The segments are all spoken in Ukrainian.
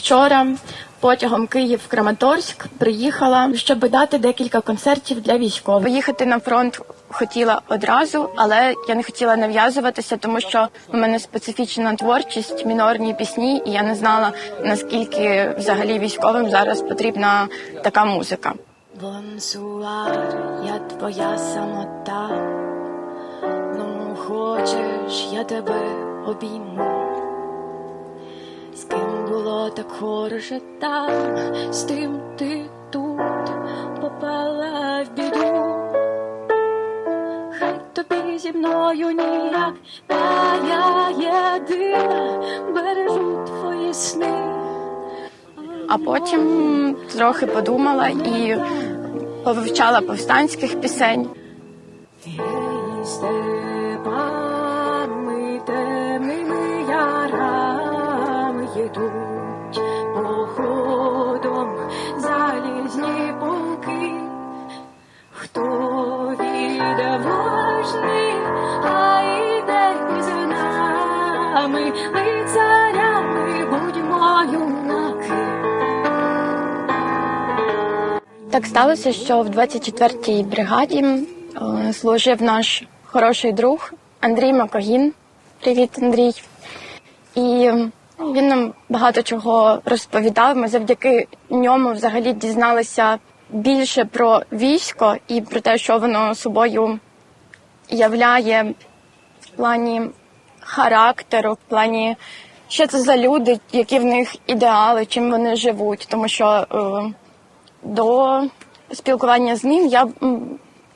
вчора потягом Київ-Краматорськ приїхала, щоб дати декілька концертів для військових. Поїхати на фронт хотіла одразу, але я не хотіла нав'язуватися, тому що у мене специфічна творчість, мінорні пісні, і я не знала наскільки взагалі військовим зараз потрібна така музика. Бонсуар, я твоя самота. Ну, хочеш, я тебе обійму. Ким так хороше там, з тим ти тут попала в біду. Хай тобі зі мною ніяк, та я єдина бережу твої сни. А потім трохи подумала і повивчала повстанських пісень. Степами темними ярами йдуть походом залізні полки. Хто відважний, а йде з нами, лицарями будьмо юнаки. Так сталося, що в 24-й бригаді е, служив наш хороший друг Андрій Макогін. Привіт, Андрій. І він нам багато чого розповідав. Ми завдяки ньому взагалі дізналися більше про військо і про те, що воно собою являє в плані характеру, в плані що це за люди, які в них ідеали, чим вони живуть. Тому що е, до спілкування з ним я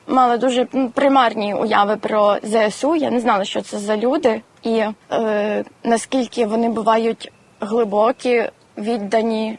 мала дуже примарні уяви про ЗСУ. Я не знала, що це за люди, і е, наскільки вони бувають глибокі, віддані,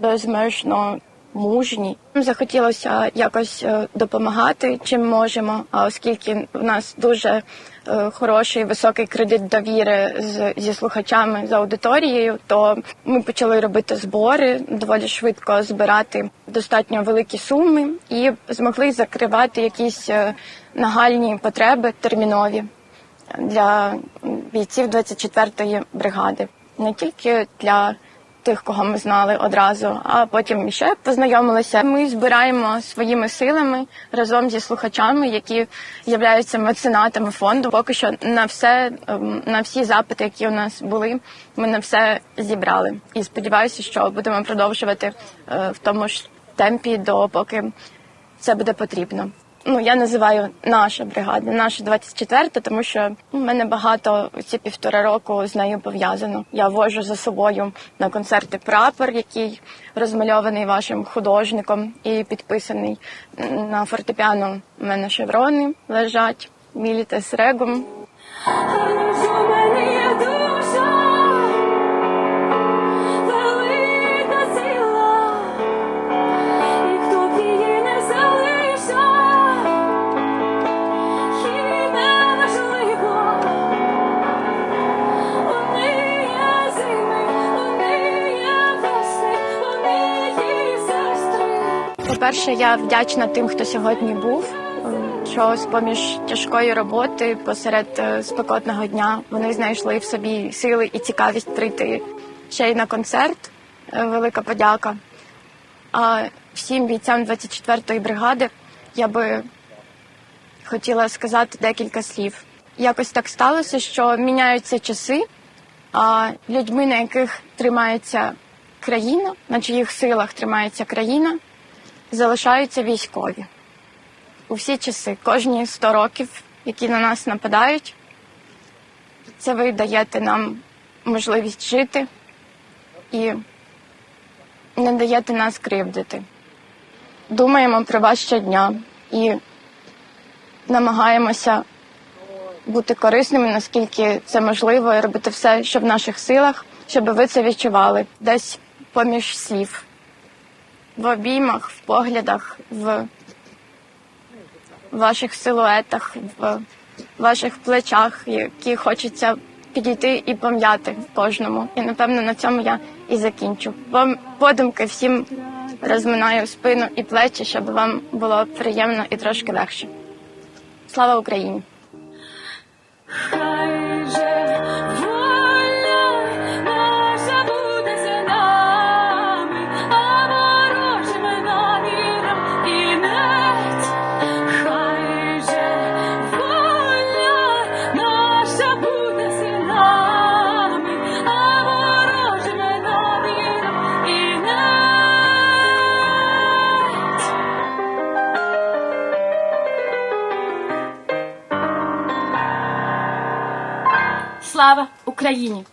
безмежно мужні. Захотілося якось е, допомагати, чим можемо. А оскільки в нас дуже е, хороший високий кредит довіри з, зі слухачами з аудиторією, то ми почали робити збори доволі швидко збирати достатньо великі суми і змогли закривати якісь е, нагальні потреби термінові для бійців 24-ї бригади, не тільки для тих, кого ми знали одразу, а потім ще познайомилися. Ми збираємо своїми силами разом зі слухачами, які являються меценатами фонду. Поки що на все ем, на всі запити, які у нас були, ми на все зібрали. І сподіваюся, що будемо продовжувати е, в тому ж темпі, допоки це буде потрібно. Ну, я називаю наша бригада, наша 24, тому що в мене багато ці півтора року з нею пов'язано. Я вожу за собою на концерти прапор, який розмальований вашим художником і підписаний на фортепіано. У мене шеврони лежать, міліте з регом. По-перше, я вдячна тим, хто сьогодні був. Що з-поміж тяжкої роботи посеред е, спекотного дня вони знайшли в собі сили і цікавість прийти ще й на концерт. Е, Велика подяка. А всім бійцям 24-ї бригади я би хотіла сказати декілька слів. Якось так сталося, що міняються часи, а людьми, на яких тримається країна, на чиїх силах тримається країна, залишаються військові. У всі часи, кожні 100 років, які на нас нападають, це ви даєте нам можливість жити і не даєте нас кривдити. Думаємо про вас щодня і намагаємося бути корисними, наскільки це можливо, і робити все, що в наших силах, щоб ви це відчували десь поміж слів, в обіймах, в поглядах, в ваших силуетах, в ваших плечах, які хочеться підійти і пом'яти кожному. І напевно на цьому я і закінчу. Вам подумки всім розминаю спину і плечі, щоб вам було приємно і трошки легше. Слава Україні! Слава Україні!